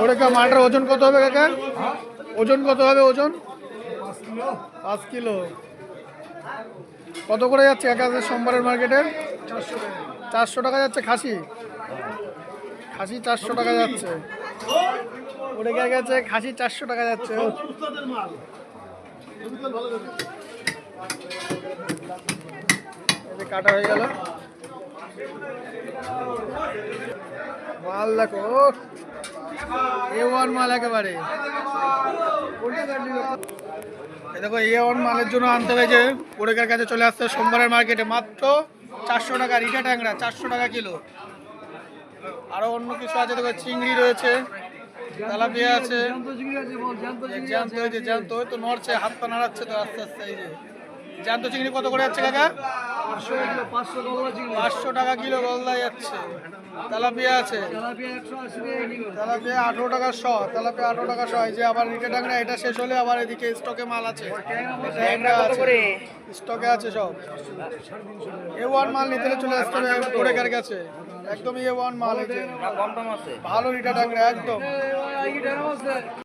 ওরে কা মালটার ওজন কত হবে কাকা? ওজন কত হবে ওজন? পাঁচ কিলো। কত করে যাচ্ছে কাকা সোমবারের মার্কেটে? চারশো টাকা যাচ্ছে খাসি। খাসি চারশো টাকা যাচ্ছে। ওরে কে গেছে? খাসি চারশো টাকা যাচ্ছে। কাটা হয়ে গেল। মাল দেখো। এ ওয়ান মাল একেবারে। দেখো এ ওয়ান মালের জন্য আনতে হবে যে কাছে চলে আসছে সোমবারের মার্কেটে। মাত্র চারশো টাকা রিটা ট্যাংরা, চারশো টাকা কিলো। আরও অন্য কিছু আছে, দেখো, চিংড়ি রয়েছে, তেলাপিয়া আছে। জ্যান্ত তো নড়ছে, হাত পা নাড়াচ্ছে তো আস্তে আস্তে জ্যান্ত চিংড়ি কত করে যাচ্ছে, কাকা? পাঁচশো টাকা কিলো গলদা যাচ্ছে। তেলাপিয়া আছে। তেলাপিয়া আঠেরো টাকা শ তেলাপিয়া আঠেরো টাকা শ। এই যে আবার রিটে ডাংরা এটা শেষ হলে আবার এদিকে স্টকে মাল আছে। স্টকে আছে। সব। এ ওয়ান মাল নিতে চলে আসতে হবে কোরেকার কাছে একদম এ ওয়ান মাল যে। ভালো রিটা ডাংরা একদম।